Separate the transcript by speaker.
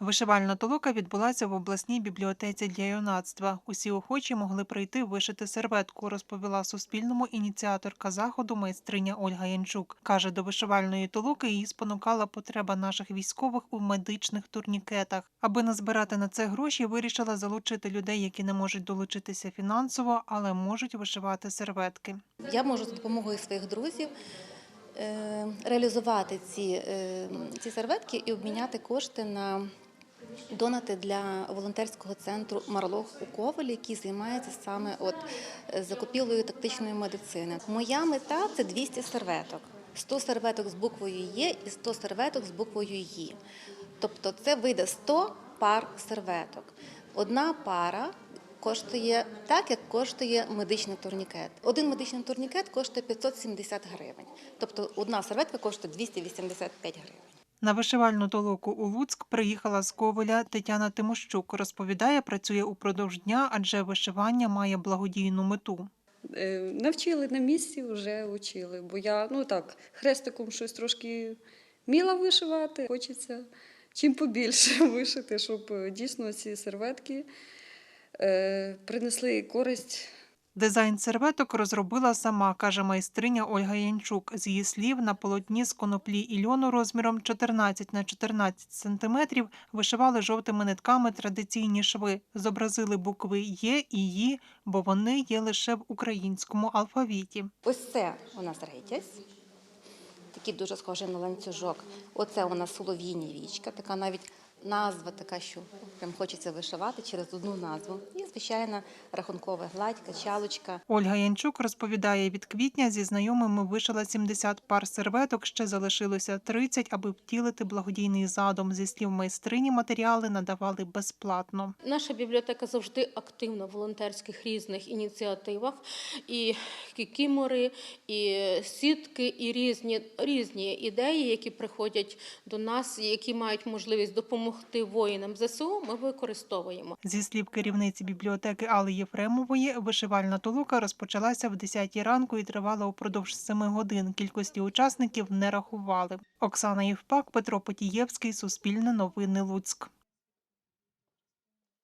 Speaker 1: Вишивальна толока відбулася в обласній бібліотеці для юнацтва. Усі охочі могли прийти вишити серветку, розповіла Суспільному ініціаторка заходу майстриня Ольга Янчук. Каже, до вишивальної толоки її спонукала потреба наших військових у медичних турнікетах. Аби назбирати на це гроші, вирішила залучити людей, які не можуть долучитися фінансово, але можуть вишивати серветки.
Speaker 2: Я можу за допомогою своїх друзів е, реалізувати ці, е, ці серветки і обміняти кошти на донати для волонтерського центру Марлох у Ковелі, який займається саме от закупівлею тактичної медицини. Моя мета це 200 серветок. 100 серветок з буквою Є і 100 серветок з буквою Ї. Тобто це вийде 100 пар серветок. Одна пара коштує так, як коштує медичний турнікет. Один медичний турнікет коштує 570 гривень. Тобто одна серветка коштує 285 гривень.
Speaker 1: На вишивальну толоку у Луцьк приїхала з Ковеля Тетяна Тимощук. Розповідає, працює упродовж дня, адже вишивання має благодійну мету.
Speaker 3: Е, Навчили на місці, вже учили. Бо я ну так, хрестиком щось трошки вміла вишивати. Хочеться чим побільше вишити, щоб е, дійсно ці серветки е, принесли користь
Speaker 1: Дизайн серветок розробила сама, каже майстриня Ольга Янчук. З її слів, на полотні з коноплі і льону розміром 14 на 14 сантиметрів вишивали жовтими нитками традиційні шви. Зобразили букви Є і Ї, бо вони є лише в українському алфавіті.
Speaker 2: Ось це у нас рейтязь, такий дуже схожий на ланцюжок. Оце у нас солов'їні вічка, така навіть назва така, що прям хочеться вишивати через одну назву. І звичайна рахункова гладь, качалочка.
Speaker 1: Ольга Янчук розповідає, від квітня зі знайомими вишила 70 пар серветок, ще залишилося 30, аби втілити благодійний задум. Зі слів майстрині матеріали надавали безплатно.
Speaker 4: Наша бібліотека завжди активна в волонтерських різних ініціативах. І кікімори, і сітки, і різні, різні ідеї, які приходять до нас, які мають можливість допомогти воїнам ЗСУ, ми використовуємо.
Speaker 1: Зі слів керівниці бібліотеки Алли Єфремової, вишивальна толока розпочалася в 10 ранку і тривала упродовж 7 годин. Кількості учасників не рахували. Оксана Євпак, Петро Потієвський, Суспільне новини Луцьк.